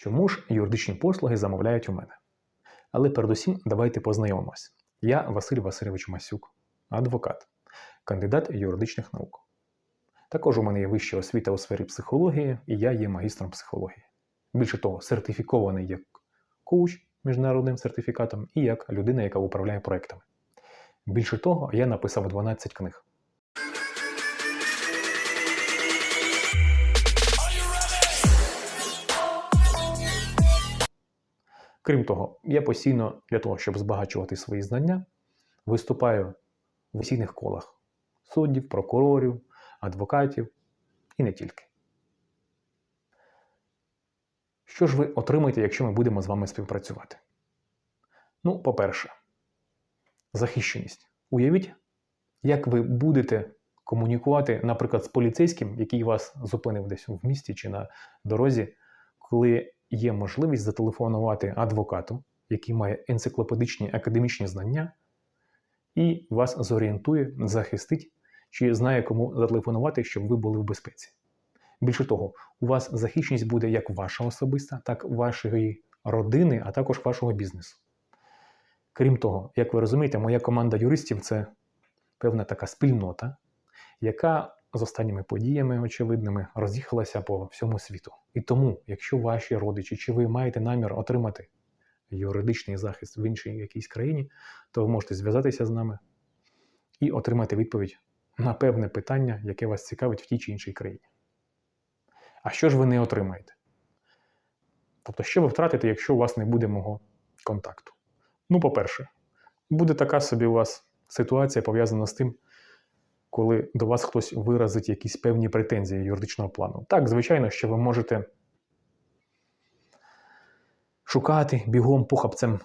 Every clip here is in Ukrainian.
Чому ж юридичні послуги замовляють у мене? Але передусім давайте познайомимось. Я Василь Васильович Масюк, адвокат, кандидат юридичних наук. Також у мене є вища освіта у сфері психології, і я є магістром психології. Більше того, сертифікований як коуч міжнародним сертифікатом і як людина, яка управляє проектами. Більше того, я написав 12 книг. Крім того, я постійно для того, щоб збагачувати свої знання, виступаю в офіційних колах суддів, прокурорів, адвокатів і не тільки. Що ж ви отримаєте, якщо ми будемо з вами співпрацювати? Ну, по-перше, захищеність. Уявіть, як ви будете комунікувати, наприклад, з поліцейським, який вас зупинив десь в місті чи на дорозі, коли є можливість зателефонувати адвокату, який має енциклопедичні академічні знання, і вас зорієнтує, захистить, чи знає, кому зателефонувати, щоб ви були в безпеці. Більше того, у вас захищеність буде як ваша особиста, так і вашої родини, а також вашого бізнесу. Крім того, як ви розумієте, моя команда юристів це певна така спільнота, яка з останніми подіями очевидними роз'їхалася по всьому світу. І тому, якщо ваші родичі чи ви маєте намір отримати юридичний захист в іншій якійсь країні, то ви можете зв'язатися з нами і отримати відповідь на певне питання, яке вас цікавить в тій чи іншій країні. А що ж ви не отримаєте? Тобто, що ви втратите, якщо у вас не буде мого контакту? Ну, по-перше, буде така собі у вас ситуація пов'язана з тим, коли до вас хтось виразить якісь певні претензії юридичного плану. Так, звичайно, що ви можете шукати бігом похапцем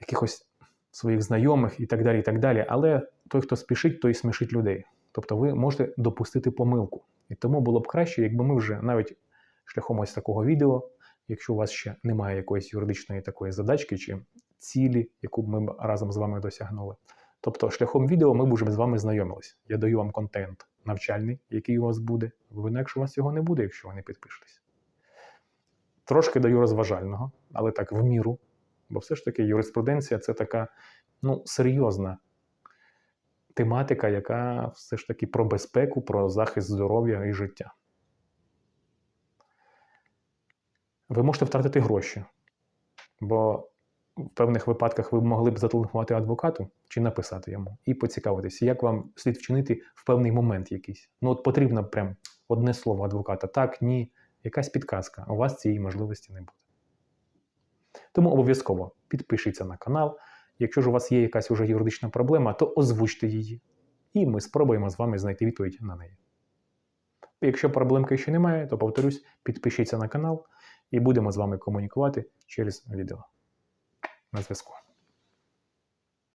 якихось своїх знайомих і так далі, і так далі. Але той, хто спішить, той смішить людей. Тобто ви можете допустити помилку. І тому було б краще, якби ми вже навіть шляхом ось такого відео, якщо у вас ще немає якоїсь юридичної такої задачки чи цілі, яку б ми разом з вами досягнули. Тобто, шляхом відео ми б вже з вами знайомились. Я даю вам контент навчальний, який у вас буде, бо інакше у вас його не буде, якщо ви не підпишетесь. Трошки даю розважального, але так в міру. Бо все ж таки юриспруденція це така ну, серйозна тематика, яка все ж таки про безпеку, про захист здоров'я і життя. Ви можете втратити гроші, бо в певних випадках ви могли б зателефонувати адвокату чи написати йому і поцікавитися, як вам слід вчинити в певний момент якийсь. Ну, от потрібно прям одне слово адвоката. Так, ні, якась підказка. У вас цієї можливості не буде. Тому обов'язково підпишіться на канал. Якщо ж у вас є якась уже юридична проблема, то озвучте її, і ми спробуємо з вами знайти відповідь на неї. Якщо проблемки ще немає, то повторюсь, підпишіться на канал і будемо з вами комунікувати через відео. На зв'язку.